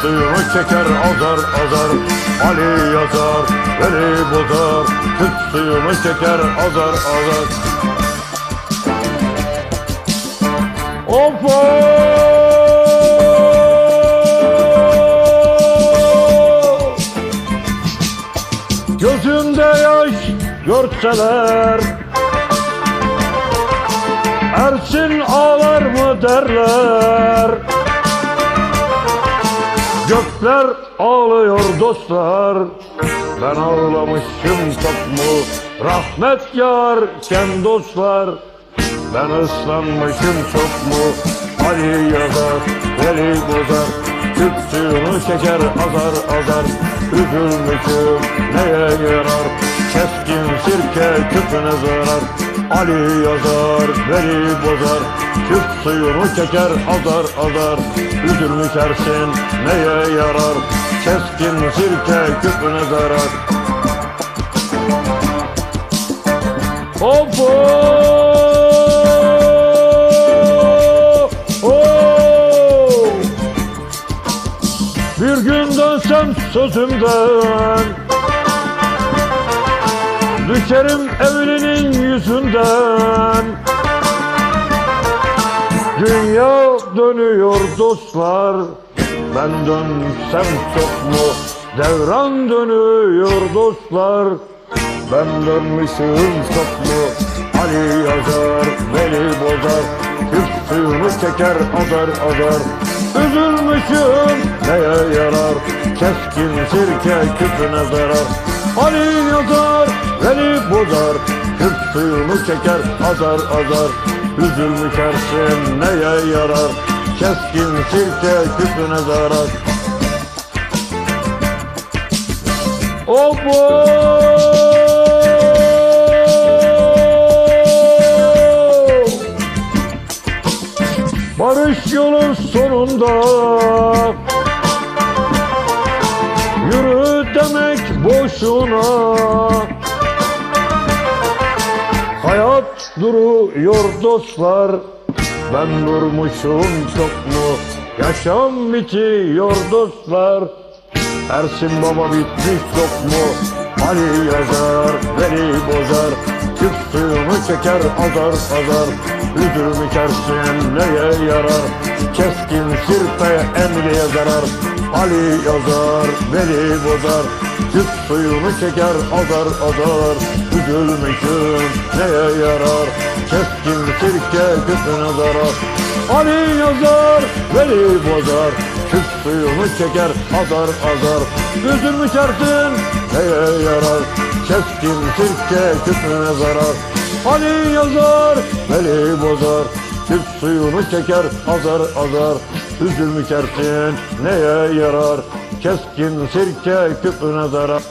suyunu çeker azar azar. Ali yazar, Veli bozar. Süt suyunu çeker azar azar. Of! Gözümde yaş görseler Ersin ağlar mı derler Gökler ağlıyor dostlar. Ben ağlamışım çok mu? Rahmet yarken dostlar. Ben ıslanmışım çok mu? Ali yazar, Veli bozar. Suyunu çeker azar azar. Üzülmüşüm neye yarar Keskin sirke küpüne zarar. Ali yazar, Veli bozar. Süt suyunu çeker azar azar. Üzülmüş ersin neye yarar? Keskin sirke küpüne zarar. Hop, hop. Bir gün dönsem sözümden Düşerim evlinin yüzünden. Dünya dönüyor dostlar Ben dönsem çok mu? Devran dönüyor dostlar Ben dönmüşüm çok mu? Ali yazar, Veli bozar suyunu çeker azar azar Üzülmüşüm neye yarar? Keskin sirke küpüne zarar. Ali yazar, Veli bozar Türk suyunu çeker azar azar. Üzülmüş ersin neye yarar? Keskin sirke küpüne zarar. Obo! Barış yolun sonunda. Yürü demek boşuna Hayat duruyor dostlar. Ben durmuşum çok mu? Yaşam bitiyor dostlar. Ersin baba bitmiş çok mu? Ali yazar, Veli bozar. Süt suyunu çeker azar azar Üzülmüş Ersin neye yarar? Keskin sirpe emliye zarar. Ali yazar, Veli bozar Süt suyunu çeker azar azar. Üzülmüşüm neye yarar? Keskin sirke küpüne zarar. Ali yazar, Veli bozar. Süt suyunu çeker azar azar. Üzülmüş Ersin neye yarar? Keskin sirke küpüne zarar. Ali yazar, Veli bozar. Süt suyunu çeker azar azar. Üzülmüş Ersin neye yarar Keskin sirke küpüne zarar